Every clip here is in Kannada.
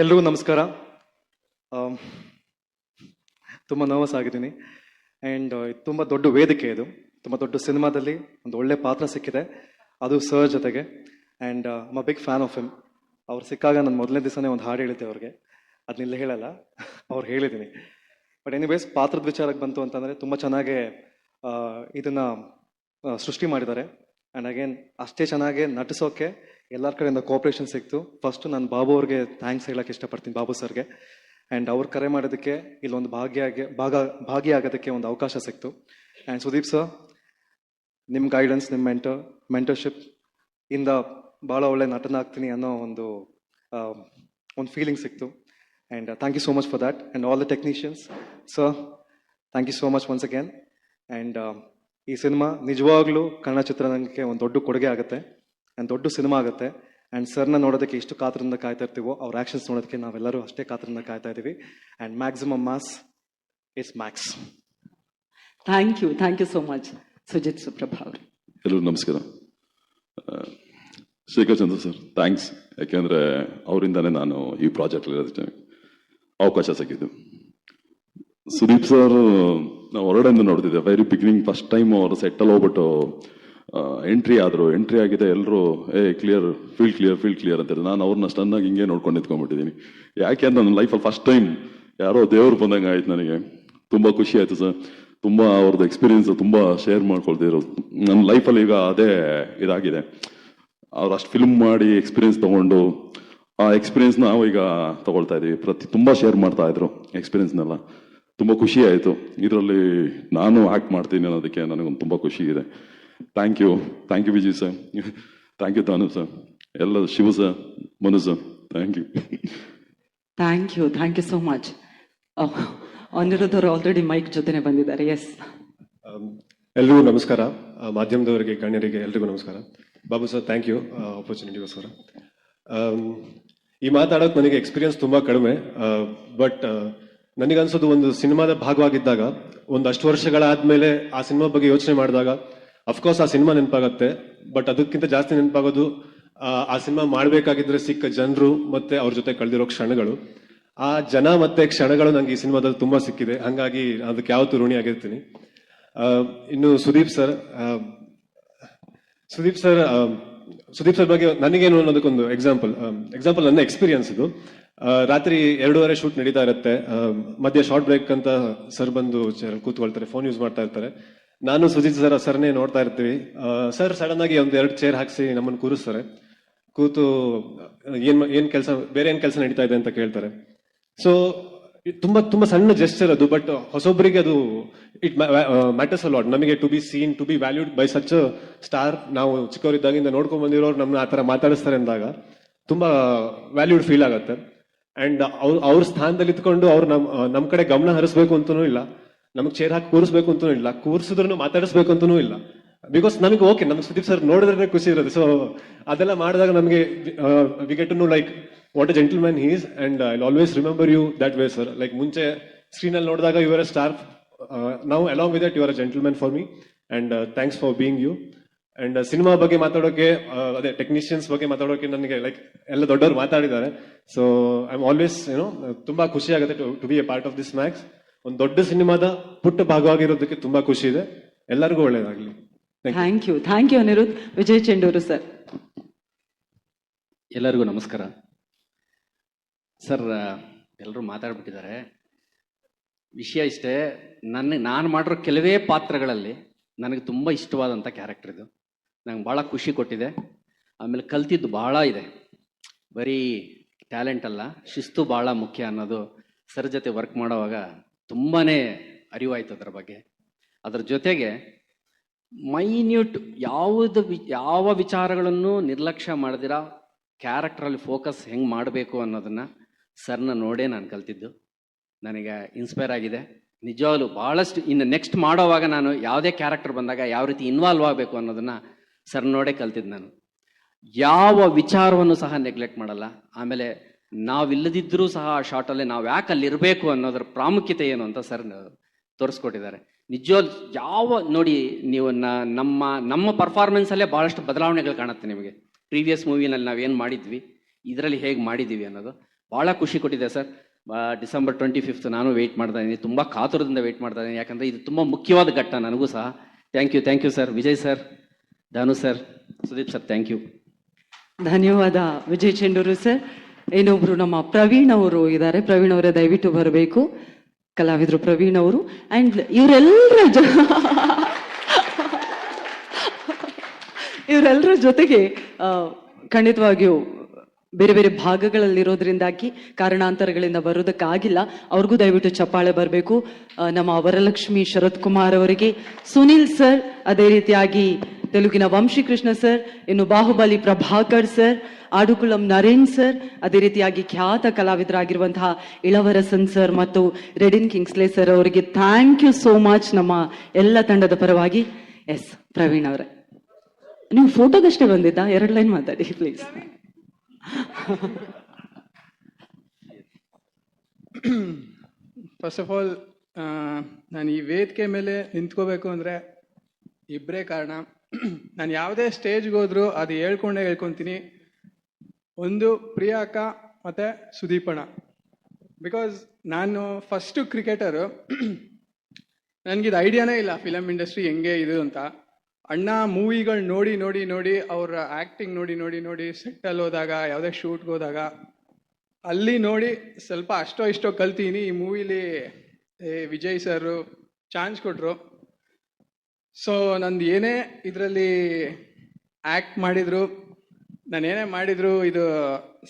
ಎಲ್ರಿಗೂ ನಮಸ್ಕಾರ. ತುಂಬ ನರ್ವಸ್ ಆಗಿದ್ದೀನಿ. ಆ್ಯಂಡ್ ತುಂಬ ದೊಡ್ಡ ವೇದಿಕೆ ಇದು. ತುಂಬ ದೊಡ್ಡ ಸಿನಿಮಾದಲ್ಲಿ ಒಂದು ಒಳ್ಳೆ ಪಾತ್ರ ಸಿಕ್ಕಿದೆ. ಅದು ಸರ್ ಜೊತೆಗೆ. ಆ್ಯಂಡ್ ಮ ಬಿಗ್ ಫ್ಯಾನ್ ಆಫ್ ಹಿಮ್ ಅವ್ರು ಸಿಕ್ಕಾಗ ನಾನು ಮೊದಲನೇ ದಿವಸನೇ ಒಂದು ಹಾಡು ಹೇಳಿದ್ದೆ ಅವ್ರಿಗೆ. ಅದನ್ನೆಲ್ಲ ಹೇಳಲ್ಲ. ಅವ್ರು ಹೇಳಿದ್ದೀನಿ. ಬಟ್ ಎನಿವೇಸ್ ಪಾತ್ರದ ವಿಚಾರಕ್ಕೆ ಬಂತು ಅಂತಂದರೆ ತುಂಬ ಚೆನ್ನಾಗಿ ಇದನ್ನು ಇದನ್ನ ಸೃಷ್ಟಿ ಮಾಡಿದ್ದಾರೆ. ಆ್ಯಂಡ್ ಅಗೇನ್ ಅಷ್ಟೇ ಚೆನ್ನಾಗಿ ನಟಿಸೋಕೆ ಎಲ್ಲರ ಕಡೆಯಿಂದ ಕೋಆಪ್ರೇಷನ್ ಸಿಕ್ತು. ಫಸ್ಟ್ ನಾನು ಬಾಬು ಅವ್ರಿಗೆ ಥ್ಯಾಂಕ್ಸ್ ಹೇಳಕ್ಕೆ ಇಷ್ಟಪಡ್ತೀನಿ, ಬಾಬು ಸರ್ಗೆ. ಆ್ಯಂಡ್ ಅವ್ರು ಕರೆ ಮಾಡೋದಕ್ಕೆ ಇಲ್ಲೊಂದು ಭಾಗಿಯಾಗಿ, ಭಾಗ, ಭಾಗಿಯಾಗೋದಕ್ಕೆ ಒಂದು ಅವಕಾಶ ಸಿಕ್ತು. ಆ್ಯಂಡ್ ಸುದೀಪ್ ಸರ್ ನಿಮ್ಮ ಗೈಡೆನ್ಸ್ ನಿಮ್ಮ ಮೆಂಟರ್ ಮೆಂಟರ್ಶಿಪ್ ಇಂದ ಭಾಳ ಒಳ್ಳೆ ನಟನಾಗ್ತೀನಿ ಅನ್ನೋ ಒಂದು ಒಂದು ಫೀಲಿಂಗ್ ಸಿಕ್ತು. And thank you so much for that and all the technicians sir thank you so much once again and ಈ ಸಿನಿಮಾ ನಿಜವಾಗ್ಲೂ ಕನ್ನಡ ಚಿತ್ರರಂಗಕ್ಕೆ ಒಂದು ದೊಡ್ಡ ಕೊಡುಗೆ ಆಗುತ್ತೆ. ಆ್ಯಂಡ್ ದೊಡ್ಡ ಸಿನಿಮಾ ಆಗುತ್ತೆ. ಆ್ಯಂಡ್ ಸರ್ನ ನೋಡೋದಕ್ಕೆ ಎಷ್ಟು ಕಾತರದಿಂದ ಕಾಯ್ತಾ ಇರ್ತೀವೋ ಅವ್ರ ಆ್ಯಕ್ಷನ್ಸ್ ನೋಡೋದಕ್ಕೆ ನಾವೆಲ್ಲರೂ ಅಷ್ಟೇ ಕಾತರದಿಂದ ಕಾಯ್ತಾ ಇದ್ದೀವಿ. And maximum mass is Max thank you thank you so much Sujith Suprabha ಅವರು. ಎಲ್ಲರಿಗೂ ನಮಸ್ಕಾರ. ಶೇಖರ್ ಚಂದ್ರ ಸರ್ ಥ್ಯಾಂಕ್ಸ್ ಯಾಕೆಂದರೆ ಅವರಿಂದನೇ ನಾನು ಈ ಪ್ರಾಜೆಕ್ಟ್ ಇರೋದಕ್ಕೆ ಅವಕಾಶ ಸಿಕ್ಕಿದ್ದು. ಸುದೀಪ್ ಸರ್ ನಾವು ಹೊರಡೆಂದು ನೋಡ್ತಿದ್ದೆ. ವೆರಿ ಬಿಗಿನಿಂಗ್ ಫಸ್ಟ್ ಟೈಮ್ ಅವರು ಸೆಟ್ಟಲ್ಲಿ ಹೋಗ್ಬಿಟ್ಟು ಎಂಟ್ರಿ ಆದರು ಎಂಟ್ರಿ ಆಗಿದೆ ಎಲ್ಲರೂ ಏ clear field clear field clear ಅಂತೇಳಿ ನಾನು ಅವ್ರನ್ನ ಸ್ಟನ್ನಾಗಿ ಹಿಂಗೆ ನೋಡ್ಕೊಂಡು ನಿಂತ್ಕೊಂಡ್ಬಿಟ್ಟಿದ್ದೀನಿ ಯಾಕೆ ಅಂತ ನನ್ನ ಲೈಫಲ್ಲಿ ಫಸ್ಟ್ ಟೈಮ್ ಯಾರೋ ದೇವ್ರು ಬಂದಂಗೆ ಆಯ್ತು ನನಗೆ. ತುಂಬ ಖುಷಿ ಆಯಿತು ಸರ್. ತುಂಬ ಅವ್ರದ್ದು ಎಕ್ಸ್ಪೀರಿಯನ್ಸ್ ತುಂಬ ಶೇರ್ ಮಾಡ್ಕೊಳ್ತಿದ್ರು ನನ್ನ ಲೈಫಲ್ಲಿ ಈಗ ಅದೇ ಇದಾಗಿದೆ. ಅವ್ರು ಅಷ್ಟು ಫಿಲ್ಮ್ ಮಾಡಿ ಎಕ್ಸ್ಪೀರಿಯನ್ಸ್ ತೊಗೊಂಡು, ಆ ಎಕ್ಸ್ಪೀರಿಯನ್ಸ್ ನಾವು ಈಗ ತಗೊಳ್ತಾ ಇದ್ದೀವಿ ಪ್ರತಿ, ತುಂಬ ಶೇರ್ ಮಾಡ್ತಾ ಇದ್ರು ಎಕ್ಸ್ಪೀರಿಯನ್ಸ್ನೆಲ್ಲ ತುಂಬ ಖುಷಿ ಆಯಿತು. ಇದರಲ್ಲಿ ನಾನು ಆ್ಯಕ್ಟ್ ಮಾಡ್ತೀನಿ ಅನ್ನೋದಕ್ಕೆ ನನಗೊಂದು ತುಂಬ ಖುಷಿ ಇದೆ. Thank you thank you Vijay sir thank you Tanu sir ಎಲ್ಲ Shiva sir Manu sir thank you thank you thank you so much Aniruddha ಅವರು ಆಲ್ರೆಡಿ ಮೈಕ್ ಜೊತೆನೆ ಬಂದಿದ್ದಾರೆ. ಎಸ್ ಎಲ್ರಿಗೂ ನಮಸ್ಕಾರ. ಮಾಧ್ಯಮದವರಿಗೆ ಗಣ್ಯರಿಗೆ ಎಲ್ರಿಗೂ ನಮಸ್ಕಾರ. ಬಾಬು ಸರ್ ಥ್ಯಾಂಕ್ ಯು ಆಪರ್ಚುನಿಟಿಗೋಸ್ಕರ ಈ ಮಾತಾಡೋಕೆ ನನಗೆ ಎಕ್ಸ್ಪೀರಿಯನ್ಸ್ ತುಂಬಾ ಕಡಿಮೆ. ಬಟ್ ನನಗನ್ಸೋದು ಒಂದು ಸಿನಿಮಾದ ಭಾಗವಾಗಿದ್ದಾಗ ಒಂದಷ್ಟು ವರ್ಷಗಳಾದ್ಮೇಲೆ ಆ ಸಿನಿಮಾ ಬಗ್ಗೆ ಯೋಚನೆ ಮಾಡಿದಾಗ ಅಫ್ಕೋರ್ಸ್ ಆ ಸಿನಿಮಾ ನೆನಪಾಗತ್ತೆ ಬಟ್ ಅದಕ್ಕಿಂತ ಜಾಸ್ತಿ ನೆನಪಾಗೋದು ಆ, ಸಿನಿಮಾ ಮಾಡಬೇಕಾಗಿದ್ರೆ ಸಿಕ್ಕ ಜನರು ಮತ್ತೆ ಅವ್ರ ಜೊತೆ ಕಳೆದಿರೋ ಕ್ಷಣಗಳು. ಆ ಜನ ಮತ್ತೆ ಕ್ಷಣಗಳು ನಂಗೆ ಈ ಸಿನಿಮಾದಲ್ಲಿ ತುಂಬಾ ಸಿಕ್ಕಿದೆ. ಹಂಗಾಗಿ ಅದಕ್ಕೆ ಯಾವತ್ತು ಋಣಿ ಆಗಿರ್ತೀನಿ. ಇನ್ನು Sudeep sir Sudeep sir Sudeep sir ಬಗ್ಗೆ ನನಗೇನು ಅನ್ನೋದಕ್ಕೊಂದು ಎಕ್ಸಾಂಪಲ್ ಎಕ್ಸಾಂಪಲ್ ನನ್ನ ಎಕ್ಸ್ಪೀರಿಯನ್ಸ್ ಇದು. ರಾತ್ರಿ ಎರಡೂವರೆ ಶೂಟ್ ನಡೀತಾ ಇರುತ್ತೆ. ಮಧ್ಯೆ ಶಾರ್ಟ್ ಬ್ರೇಕ್ ಅಂತ ಸರ್ ಬಂದು ಕೂತ್ಕೊಳ್ತಾರೆ ಫೋನ್ ಯೂಸ್ ಮಾಡ್ತಾ ಇರ್ತಾರೆ. ನಾನು ಸುಜಿತ್ ಸರ್ ಸರ್ನೇ ನೋಡ್ತಾ ಇರ್ತೀವಿ. ಸರ್ ಸಡನ್ ಆಗಿ ಒಂದ್ ಎರಡು ಚೇರ್ ಹಾಕ್ಸಿ ನಮ್ಮನ್ನು ಕೂರಿಸ್ತಾರೆ. ಕೂತು ಏನ್ ಏನ್ ಕೆಲಸ ಬೇರೆ ಏನ್ ಕೆಲಸ ನಡೀತಾ ಇದೆ ಅಂತ ಕೇಳ್ತಾರೆ. ಸೊ ತುಂಬಾ ತುಂಬಾ ಸಣ್ಣ ಜೆಸ್ಟರ್ ಅದು ಬಟ್ ಹೊಸೊಬ್ಬರಿಗೆ ಅದು ಇಟ್ ಮ್ಯಾಟರ್ಸ್ ಅಲಾಟ್ ನಮಗೆ to be seen to be valued by such star ನಾವು ಚಿಕ್ಕವರಿದ್ದಾಗಿಂದ ನೋಡ್ಕೊಂಡ್ ಬಂದಿರೋರು ನಮ್ಮನ್ನ ತರ ಮಾತಾಡಿಸ್ತಾರೆ ಅಂದಾಗ ತುಂಬಾ ವ್ಯಾಲ್ಯೂಡ್ ಫೀಲ್ ಆಗುತ್ತೆ. ಅಂಡ್ ಅವ್ರ ಅವ್ರ ಸ್ಥಾನದಲ್ಲಿ ಇದ್ಕೊಂಡು ಅವ್ರು ನಮ್ ಆ, ನಮ್ ಕಡೆ ಗಮನ ಹರಿಸ್ಬೇಕು ಅಂತನೂ ಇಲ್ಲ. ನಮಗ್ ಚೇರ್ ಹಾಕಿ ಕೂರಿಸ್ಬೇಕು ಅಂತೂ ಇಲ್ಲ ಕೂರಿಸಿದ್ರು ಮಾತಾಡಿಸ್ಬೇಕು ಅಂತೂ ಇಲ್ಲ. ಬಿಕಾಸ್ ನಮಗೆ ಓಕೆ ನಮ್ಗೆ ಸುದೀಪ್ ಸರ್ ನೋಡಿದ್ರೆ ಖುಷಿ ಇರುತ್ತೆ. ಸೊ ಅದೆಲ್ಲ ಮಾಡಿದಾಗ ನಮಗೆ we get to know like what a gentleman he's and I always remember you that way sir like ಮುಂಚೆ ಸ್ಕ್ರೀನಲ್ಲಿ ನೋಡಿದಾಗ ಯು ಆರ್ ಅ ಸ್ಟಾರ್ ನಾವು along with that you are a gentleman for me and thanks for being you and cinema ಬಗ್ಗೆ ಮಾತಾಡೋಕೆ ಅದೇ ಟೆಕ್ನಿಷಿಯನ್ಸ್ ಬಗ್ಗೆ ಮಾತಾಡೋಕೆ ನನಗೆ ಲೈಕ್ ಎಲ್ಲ ದೊಡ್ಡವರು ಮಾತಾಡಿದ್ದಾರೆ. ಸೊ ಐ ಆಮ್ ಆಲ್ವೇಸ್ ಏನೋ ತುಂಬಾ ಖುಷಿ ಆಗುತ್ತೆ to be a part of this Max ಒಂದು ದೊಡ್ಡ ಸಿನಿಮಾದ ಪುಟ್ಟ ಭಾಗವಾಗಿರೋದಕ್ಕೆ ತುಂಬಾ ಖುಷಿ ಇದೆ. ಎಲ್ಲರಿಗೂ ಒಳ್ಳೇದಾಗ್ಲಿ. Thank you thank you Anirudh Vijay Chenduru sir ಎಲ್ಲರಿಗೂ ನಮಸ್ಕಾರ. ಸರ್ ಎಲ್ಲರೂ ಮಾತಾಡ್ಬಿಟ್ಟಿದ್ದಾರೆ. ವಿಷಯ ಇಷ್ಟೇ ನನ್ನ ನಾನು ಮಾಡಿರೋ ಕೆಲವೇ ಪಾತ್ರಗಳಲ್ಲಿ ನನಗೆ ತುಂಬ ಇಷ್ಟವಾದಂಥ ಕ್ಯಾರೆಕ್ಟರ್ ಇದು. ನಂಗೆ ಭಾಳ ಖುಷಿ ಕೊಟ್ಟಿದೆ. ಆಮೇಲೆ ಕಲ್ತಿದ್ದು ಭಾಳ ಇದೆ. ಬರೀ ಟ್ಯಾಲೆಂಟ್ ಅಲ್ಲ ಶಿಸ್ತು ಭಾಳ ಮುಖ್ಯ ಅನ್ನೋದು ಸರ್ ಜೊತೆ ವರ್ಕ್ ಮಾಡೋವಾಗ ತುಂಬಾ ಅರಿವಾಯ್ತು ಅದರ ಬಗ್ಗೆ. ಅದರ ಜೊತೆಗೆ ಮೈನ್ಯೂಟ್ ಯಾವುದು ಯಾವ ವಿಚಾರಗಳನ್ನು ನಿರ್ಲಕ್ಷ್ಯ ಮಾಡಿದಿರ ಕ್ಯಾರೆಕ್ಟ್ರಲ್ಲಿ ಫೋಕಸ್ ಹೆಂಗೆ ಮಾಡಬೇಕು ಅನ್ನೋದನ್ನು ಸರ್ನ ನೋಡೇ ನಾನು ಕಲ್ತಿದ್ದು. ನನಗೆ ಇನ್ಸ್ಪೈರ್ ಆಗಿದೆ. ನಿಜವಾಗ್ಲು ಭಾಳಷ್ಟು ಇನ್ನು ನೆಕ್ಸ್ಟ್ ಮಾಡೋವಾಗ ನಾನು ಯಾವುದೇ ಕ್ಯಾರೆಕ್ಟರ್ ಬಂದಾಗ ಯಾವ ರೀತಿ ಇನ್ವಾಲ್ವ್ ಆಗಬೇಕು ಅನ್ನೋದನ್ನು ಸರ್ ನೋಡೇ ಕಲ್ತಿದ್ದು ನಾನು. ಯಾವ ವಿಚಾರವನ್ನು ಸಹ ನೆಗ್ಲೆಕ್ಟ್ ಮಾಡಲ್ಲ. ಆಮೇಲೆ ನಾವಿಲ್ಲದಿದ್ದರೂ ಸಹ ಆ ಶಾಟಲ್ಲೇ ನಾವು ಯಾಕೆ ಅಲ್ಲಿರಬೇಕು ಅನ್ನೋದ್ರ ಪ್ರಾಮುಖ್ಯತೆ ಏನು ಅಂತ ಸರ್ ತೋರಿಸ್ಕೊಟ್ಟಿದ್ದಾರೆ. ನಿಜವಾಗ್ ಯಾವ ನೋಡಿ ನೀವು ನಮ್ಮ ನಮ್ಮ ಪರ್ಫಾರ್ಮೆನ್ಸಲ್ಲೇ ಭಾಳಷ್ಟು ಬದಲಾವಣೆಗಳು ಕಾಣುತ್ತೆ ನಿಮಗೆ. ಪ್ರೀವಿಯಸ್ ಮೂವಿನಲ್ಲಿ ನಾವೇನು ಮಾಡಿದ್ವಿ, ಇದರಲ್ಲಿ ಹೇಗೆ ಮಾಡಿದ್ದೀವಿ ಅನ್ನೋದು ಭಾಳ ಖುಷಿ ಕೊಟ್ಟಿದೆ ಸರ್. ಡಿಸೆಂಬರ್ ಟ್ವೆಂಟಿ ಫಿಫ್ತ್ ನಾನು ವೆಯ್ಟ್ ಮಾಡ್ತಾ ಇದ್ದೀನಿ, ತುಂಬ ಕಾತುರದಿಂದ ವೆಯ್ಟ್ ಮಾಡ್ತಾ ಇದ್ದೀನಿ. ಯಾಕಂದರೆ ಇದು ತುಂಬ ಮುಖ್ಯವಾದ ಘಟ್ಟ ನನಗೂ ಸಹ. Thank you thank you sir Vijay sir Dhanu sir Sudeep sir thank you ಧನ್ಯವಾದ. ವಿಜಯ್ ಚೆಂಡೂರು ಸರ್ ಇನ್ನೊಬ್ರು ನಮ್ಮ ಪ್ರವೀಣ್ ಅವರು ಇದ್ದಾರೆ. ಪ್ರವೀಣ್ ಅವರೇ ದಯವಿಟ್ಟು ಬರಬೇಕು. ಕಲಾವಿದರು ಪ್ರವೀಣ್ ಅವರು. ಅಂಡ್ ಇವರೆಲ್ಲರ ಜೊ, ಇವರೆಲ್ಲರ ಜೊತೆಗೆ ಖಂಡಿತವಾಗಿಯೂ ಬೇರೆ ಬೇರೆ ಭಾಗಗಳಲ್ಲಿರೋದ್ರಿಂದಾಗಿ ಕಾರಣಾಂತರಗಳಿಂದ ಬರೋದಕ್ಕಾಗಿಲ್ಲ ಅವ್ರಿಗೂ ದಯವಿಟ್ಟು ಚಪ್ಪಾಳೆ ಬರಬೇಕು. ನಮ್ಮ ವರಲಕ್ಷ್ಮಿ ಶರತ್ ಕುಮಾರ್ ಅವರಿಗೆ, ಸುನಿಲ್ ಸರ್, ಅದೇ ರೀತಿಯಾಗಿ ತೆಲುಗಿನ ವಂಶೀಕೃಷ್ಣ ಸರ್, ಇನ್ನು ಬಾಹುಬಲಿ ಪ್ರಭಾಕರ್ ಸರ್, ಆಡುಕುಳಂ ನರೇನ್ ಸರ್, ಅದೇ ರೀತಿಯಾಗಿ ಖ್ಯಾತ ಕಲಾವಿದರಾಗಿರುವಂತಹ ಇಳವರಸನ್ ಸರ್ ಮತ್ತು ರೆಡಿನ್ ಕಿಂಗ್ಸ್ಲೆ ಸರ್ ಅವರಿಗೆ ಥ್ಯಾಂಕ್ ಯು ಸೋ ಮಚ್ ನಮ್ಮ ಎಲ್ಲ ತಂಡದ ಪರವಾಗಿ. ಎಸ್, ಪ್ರವೀಣ್ ಅವರೇ. ನೀವು ಫೋಟೋಗಷ್ಟೇ ಬಂದಿದ್ದಾ? ಎರಡು ಲೈನ್ ಮಾತಾಡಿ ಪ್ಲೀಸ್ ಫಸ್ಟ್ ಆಫ್ ಆಲ್ ನಾನು ಈ ವೇದಿಕೆ ಮೇಲೆ ನಿಂತ್ಕೋಬೇಕು ಅಂದರೆ ಇಬ್ಬರೇ ಕಾರಣ. ನಾನು ಯಾವುದೇ ಸ್ಟೇಜ್ಗೆ ಹೋದ್ರು ಅದು ಹೇಳ್ಕೊಂಡೇ ಹೇಳ್ಕೊತೀನಿ. ಒಂದು ಪ್ರಿಯಾಕ ಮತ್ತು ಸುದೀಪಣ ಬಿಕಾಸ್ ನಾನು ಫಸ್ಟು ಕ್ರಿಕೆಟರು ನನಗಿದು ಐಡಿಯಾನೇ ಇಲ್ಲ ಫಿಲಮ್ ಇಂಡಸ್ಟ್ರಿ ಹೆಂಗೆ ಇದು ಅಂತ. ಅಣ್ಣ ಮೂವಿಗಳು ನೋಡಿ ನೋಡಿ ನೋಡಿ, ಅವರ ಆ್ಯಕ್ಟಿಂಗ್ ನೋಡಿ ನೋಡಿ ನೋಡಿ ಸೆಟ್ಟಲ್ಲಿ ಹೋದಾಗ, ಯಾವುದೇ ಶೂಟ್ಗೆ ಹೋದಾಗ, ಅಲ್ಲಿ ನೋಡಿ ಸ್ವಲ್ಪ ಅಷ್ಟೋ ಇಷ್ಟೋ ಕಲ್ತೀನಿ. ಈ ಮೂವಿಲಿ ವಿಜಯ್ ಸರ್ ಚಾನ್ಸ್ ಕೊಟ್ಟರು ಸೊ ನಂದು ಏನೇ ಇದರಲ್ಲಿ ಆ್ಯಕ್ಟ್ ಮಾಡಿದ್ರು, ನಾನು ಏನೇ ಮಾಡಿದ್ರು ಇದು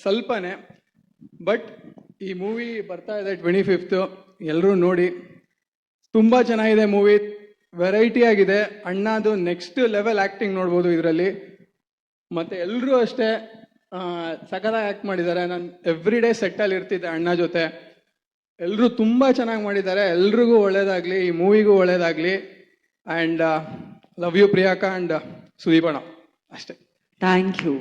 ಸ್ವಲ್ಪನೇ ಬಟ್ ಈ ಮೂವಿ ಬರ್ತಾ ಇದೆ ಟ್ವೆಂಟಿ ಫಿಫ್ತು ಎಲ್ಲರೂ ನೋಡಿ. ತುಂಬ ಚೆನ್ನಾಗಿದೆ ಮೂವಿ ವೆರೈಟಿ ಆಗಿದೆ. ಅಣ್ಣದು ನೆಕ್ಸ್ಟ್ ಲೆವೆಲ್ ಆ್ಯಕ್ಟಿಂಗ್ ನೋಡ್ಬೋದು ಇದರಲ್ಲಿ. ಮತ್ತು ಎಲ್ಲರೂ ಅಷ್ಟೇ ಸಖತ್ತಾಗಿ ಆ್ಯಕ್ಟ್ ಮಾಡಿದ್ದಾರೆ. ನಾನು ಎವ್ರಿ ಡೇ ಸೆಟ್ಟಲ್ಲಿ ಇರ್ತಿದ್ದೆ ಅಣ್ಣ ಜೊತೆ. ಎಲ್ಲರೂ ತುಂಬ ಚೆನ್ನಾಗಿ ಮಾಡಿದ್ದಾರೆ. ಎಲ್ರಿಗೂ ಒಳ್ಳೇದಾಗಲಿ, ಈ ಮೂವಿಗೂ ಒಳ್ಳೇದಾಗಲಿ. And love you Priyanka and ಸುದೀಪಣ್ಣ ಅಷ್ಟೇ ಥ್ಯಾಂಕ್ ಯು